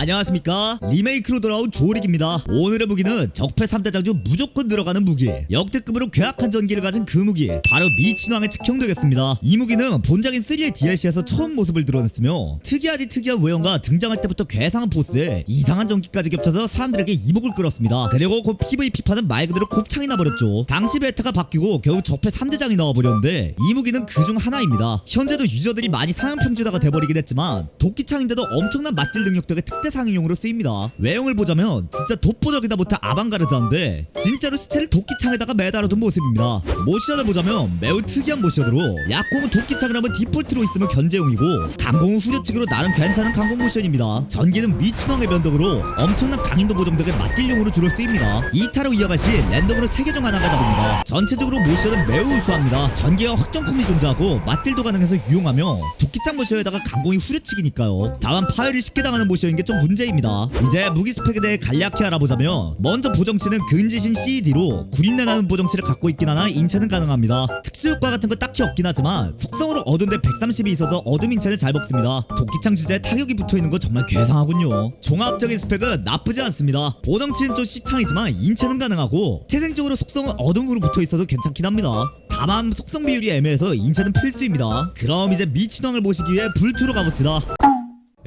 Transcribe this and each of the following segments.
안녕하십니까? 리메이크로 돌아온 조릭입니다. 오늘의 무기는 적폐 3대장 중 무조건 들어가는 무기. 역대급으로 괴악한 전기를 가진 그 무기. 바로 미친왕의 측형 되겠습니다. 이 무기는 본작인 3의 DLC에서 처음 모습을 드러냈으며 특이하디 특이한 외형과 등장할 때부터 괴상한 포스에 이상한 전기까지 겹쳐서 사람들에게 이목을 끌었습니다. 그리고 곧 PVP판은 말 그대로 곱창이 나버렸죠. 당시 베타가 바뀌고 겨우 적폐 3대장이 나와버렸는데 이 무기는 그중 하나입니다. 현재도 유저들이 많이 사양평주다가 돼버리긴 했지만 도끼창인데도 엄청난 맞딜 능력 덕에 특대 상용으로 쓰입니다. 외형을 보자면 진짜 돋보적이다 못해 아방가르드한데 진짜로 시체를 도끼창에다가 매달아둔 모습입니다. 모션을 보자면 매우 특이한 모션으로 약공은 도끼창을 하면 디폴트로 있으면 견제용이고 강공은 후려치기로 나름 괜찮은 강공 모션입니다. 전기는 미친왕의 변덕으로 엄청난 강인도 보정 덕에 맞딜용으로 주로 쓰입니다. 2타로 이어갈 시 랜덤으로 3개 중 하나가 나옵니다. 전체적으로 모션은 매우 우수합니다. 전기와 확정 콤이 존재하고 맞딜도 가능해서 유용하며 도끼창 모션에다가 강공이 후려치기니까요. 다만 파열이 쉽게 당하는 모션인 게 좀 문제입니다. 이제 무기 스펙에 대해 간략히 알아보자면 먼저 보정치는 근지신 CED로 구린내 나는 보정치를 갖고 있긴 하나 인체는 가능합니다. 특수 효과 같은 거 딱히 없긴 하지만 속성으로 어두운데 130이 있어서 어둠 인체는 잘 먹습니다. 도끼창 주제에 타격이 붙어있는 거 정말 괴상하군요. 종합적인 스펙은 나쁘지 않습니다. 보정치는 좀 씹창이지만 인체는 가능하고 태생적으로 속성은 어둠으로 붙어있어서 괜찮긴 합니다. 다만 속성 비율이 애매해서 인체는 필수입니다. 그럼 이제 미친왕을 모시기 위해 불투로 가봅시다.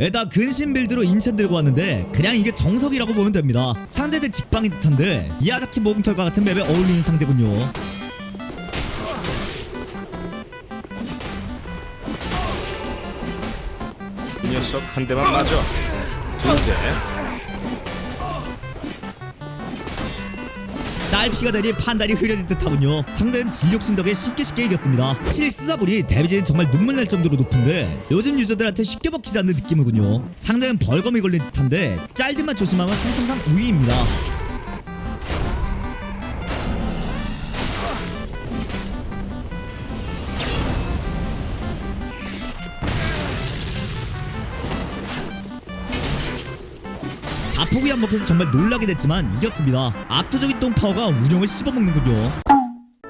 에다 근신 빌드로 인첸 들고 왔는데 그냥 이게 정석이라고 보면 됩니다 상대들 직방인 듯한데 미야자키 모금털과 같은 맵에 어울리는 상대군요 이 녀석 한 대만 맞아. 두 대. 딸피가 되니 판단이 흐려진 듯하군요. 상대는 진력심 덕에 쉽게 쉽게 이겼습니다. 확실히 쓰다보니 데미지는 정말 눈물 날 정도로 높은데 요즘 유저들한테 쉽게 먹히지 않는 느낌이군요. 상대는 벌검이 걸린 듯한데 짤들만 조심하면 상상상 우위입니다 자폭이 한몫해서 정말 놀라게 됐지만 이겼습니다. 압도적인 똥파워가 운영을 씹어먹는군요.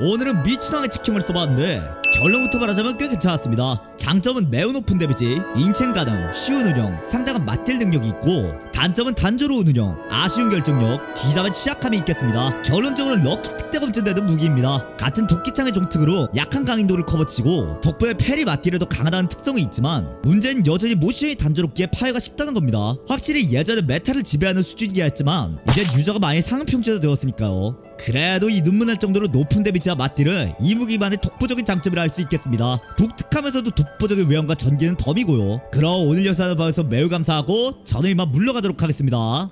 오늘은 미친왕의 직형을 써봤는데 결론부터 말하자면 꽤 괜찮았습니다. 장점은 매우 높은 데미지, 인첸 가능, 쉬운 운영, 상당한 맞딜 능력이 있고 단점은 단조로운 운영, 아쉬운 결정력, 기잡의 취약함이 있겠습니다. 결론적으로 럭키 특대 검증 되는 무기입니다. 같은 도끼창의 종특으로 약한 강인도를 커버치고 덕분에 페리 맞딜에도 강하다는 특성이 있지만 문제는 여전히 모션이 단조롭기에 파괴가 쉽다는 겁니다. 확실히 예전에 메타를 지배하는 수준이야 했지만 이제 유저가 많이 상업평준화 되었으니까요. 그래도 이 눈물 날 정도로 높은 데미지와 맞딜은 이 무기만의 독보적인 장점이라 할 수 있겠습니다. 독특하면서도 독보적인 외형과 전기는 덤이고요. 그럼 오늘 영상을 봐주셔서 매우 감사하고 저는 이만 물러가도록 하겠습니다.